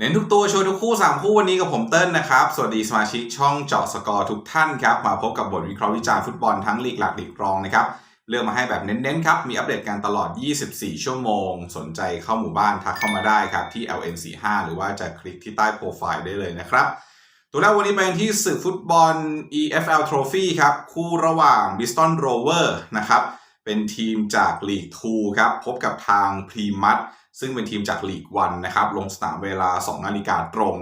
เน้นทุกตัวโชว์ทุกคู่สามคู่วันนี้กับผมเติ้ลนะครับ สวัสดีสมาชิกช่องเจาะสกอร์ทุกท่านครับ มาพบกับบทวิเคราะห์วิจารณ์ฟุตบอลทั้งลีกหลักลีกรองนะครับ เลือกมาให้แบบเน้นๆครับ มีอัปเดตกันตลอด 24 ชั่วโมง สนใจเข้าหมู่บ้านทักเข้ามาได้ครับ ที่ LN45 หรือว่าจะคลิกที่ใต้โปรไฟล์ได้เลยนะครับ ตัวแรกวันนี้ไปกันที่ศึกฟุตบอล EFL Trophy ครับคู่ระหว่าง Bristol Rover นะครับเป็นทีมจากลีก2ครับพบกับทางพรีมัต ซึ่งเป็นทีมจากลีก1นนะครับ ลงสนามเวลา 2 นาฬิกาตรง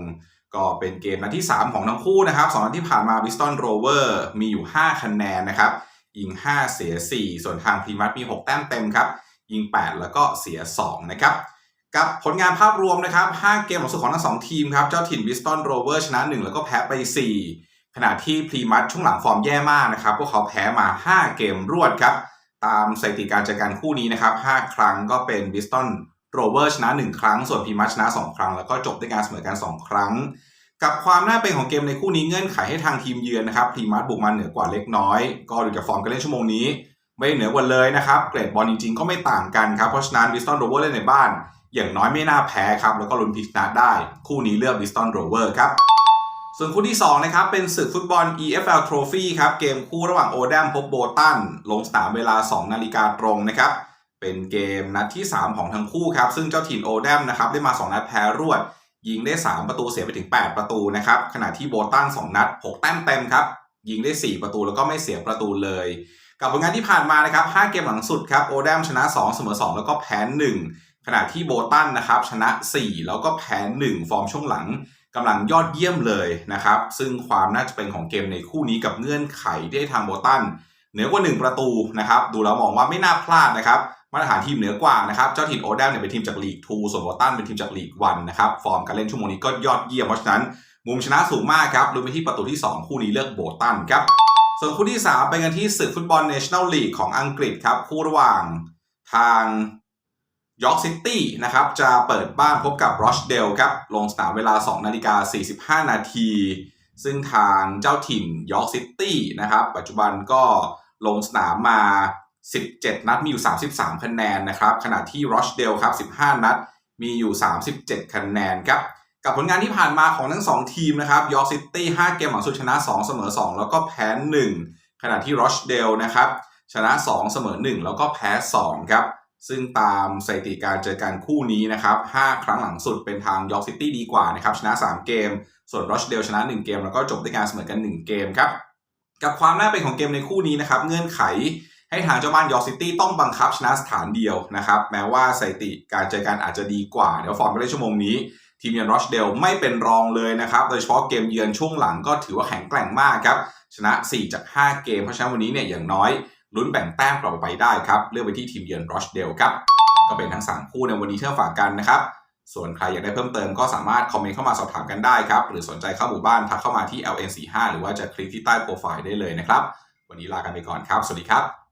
ก็เป็นเกมนัดที่ 3 ของทั้งคู่นะครับ2นัดที่ผ่านมา Bristol Rover มีอยู่ 5 คะแนนนะครับ ยิง 5 เสีย 4 ส่วนทางพรีมัตมี 6 แต้มเต็มครับ ยิง 8 แล้วก็เสีย 2 นะครับ กับผลงานภาพรวมนะครับ 5 เกมหลังสุดของทั้ง2ทีมครับ เจ้าถิ่น Bristol Rover ชนะ 1 แล้วก็แพ้ไป 4 ขณะที่พรีมัตช่วงหลังฟอร์มแย่มากนะครับ พวกเขาแพ้มา 5 เกมรวดครับ ตามสถิติการเจอกันคู่นี้นะครับ 5 ครั้งก็เป็นวิสตัน Bristol Rover ชนะ 1 ครั้ง ส่วนพีมัชนะ 2 ครั้ง แล้วก็จบด้วยการเสมอกัน 2 ครั้ง กับความน่าเป็นของเกมในคู่นี้เงื่อนไขให้ทางทีมเยือนนะครับพีมัตบุกมาเหนือกว่าเล็กน้อย ก็ดูจากฟอร์มการเล่นชั่วโมงนี้ ไม่เหนือกว่าเลยนะครับเกรดบอลจริงๆ ก็ไม่ต่างกันครับเพราะฉะนั้น Bristol Rover เล่นในบ้าน อย่างน้อยไม่น่าแพ้ครับแล้วก็ลุ้นพิชนะได้ คู่นี้เลือก Bristol Rover ครับส่วนคู่ที่2นะครับเป็นศึกฟุตบอล EFL Trophy ครับเกมคู่ระหว่างโอแดมพบโบตันลงสนามเวลา 2 นาฬิกาตรงนะครับ เป็นเกมนัดที่ 3 ของทั้งคู่ครับ ซึ่งเจ้าถิ่นโอแดมนะครับได้มา 2 นัดแพ้รวด ยิงได้ 3 ประตูเสียไปถึง 8 ประตูนะครับ ขณะที่โบตัน 2 นัด 6 แต้มเต็มครับ ยิงได้ 4 ประตูแล้วก็ไม่เสียประตูเลย กับผลงานที่ผ่านมานะครับ 5 เกมหลังสุดครับ โอแดมชนะ 2 เสมอ 2 แล้วก็แพ้ 1 ขณะที่โบตันนะครับชนะ 4 แล้วก็แพ้ 1 ฟอร์มช่วงหลังกำลังยอดเยี่ยมเลยนะครับ ซึ่งความน่าจะเป็นของเกมในคู่นี้กับเงื่อนไขที่ให้ทางโบตันเหนือกว่า 1 ประตูนะครับ ดูแล้วมองว่าไม่น่าพลาดนะครับ มาตรฐานทีมเหนือกว่านะครับเจ้าถิ่นโอแดมเนี่ยเป็นทีมจากลีก2ส่วนโบตันเป็นทีมจากลีก1นะครับฟอร์มการเล่นชั่วโมงนี้ก็ยอดเยี่ยมเพราะฉะนั้น มุมชนะสูงมากครับลุ้นไปที่ประตูที่ 2 คู่นี้เลือกโบตันครับส่วนคู่ที่ 3 ไปกันที่ศึกฟุตบอลเนชั่นแนลลีกของอังกฤษครับ คู่ระหว่างทางยอร์กซิตี้นะครับจะเปิดบ้านพบกับรอชเดลครับลงสนามเวลา 2 นาฬิกา 45 นาที ซึ่งทางเจ้าถิ่นยอร์กซิตี้นะครับปัจจุบันก็ลงสนามมา 17 นัดมีอยู่ 33 คะแนนนะครับขณะที่รอชเดลครับ15 นัดมีอยู่ 37 คะแนนครับกับผลงานที่ผ่านมาของทั้ง 2 ทีมนะครับยอร์กซิตี้5เกมหลังสุดชนะ 2 เสมอ 2 แล้วก็แพ้ 1 ขณะที่รอชเดลนะครับชนะ 2 เสมอ 1 แล้วก็แพ้ 2 ครับ ซึ่งตามสถิติการเจอกันคู่นี้นะครับ 5 ครั้งหลังสุดเป็นทางยอร์กซิตี้ดีกว่านะครับ ชนะ 3 เกม ส่วนรอชเดลชนะ 1 เกม แล้วก็จบด้วยการเสมอกัน 1 เกมครับ กับความน่าเป็นของเกมในคู่นี้นะครับ เงื่อนไข ให้ทางเจ้าบ้านยอร์กซิตี้ต้องบังคับชนะสถานเดียวนะครับ แม้ว่าสถิติการเจอกันอาจจะดีกว่า เดี๋ยวฟอร์มการเล่นชั่วโมงนี้ ทีมเยือนรอชเดลไม่เป็นรองเลยนะครับ โดยเฉพาะเกมเยือนช่วงหลังก็ถือว่าแข็งแกร่งมากครับ ชนะ 4 จาก 5 เกม เพราะฉะนั้นวันนี้เนี่ยอย่างน้อยลุ้นแบ่งแต้มกลับไปได้ครับเลือกไปที่ทีมเยือนรอชเดลครับก็เป็นทั้ง 3 คู่ในวันนี้เที่าฝากกันนะครับส่วนใครอยากได้เพิ่มเติมก็สามารถคอมเมนต์เข้ามาสอบถามกันได้ครับ หรือสนใจเข้าหมู่บ้านทักเข้ามาที่ LN45 หรือว่าจะคลิกที่ใต้โปรไฟล์ได้เลยนะครับ วันนี้ลากันไปก่อนครับ สวัสดีครับ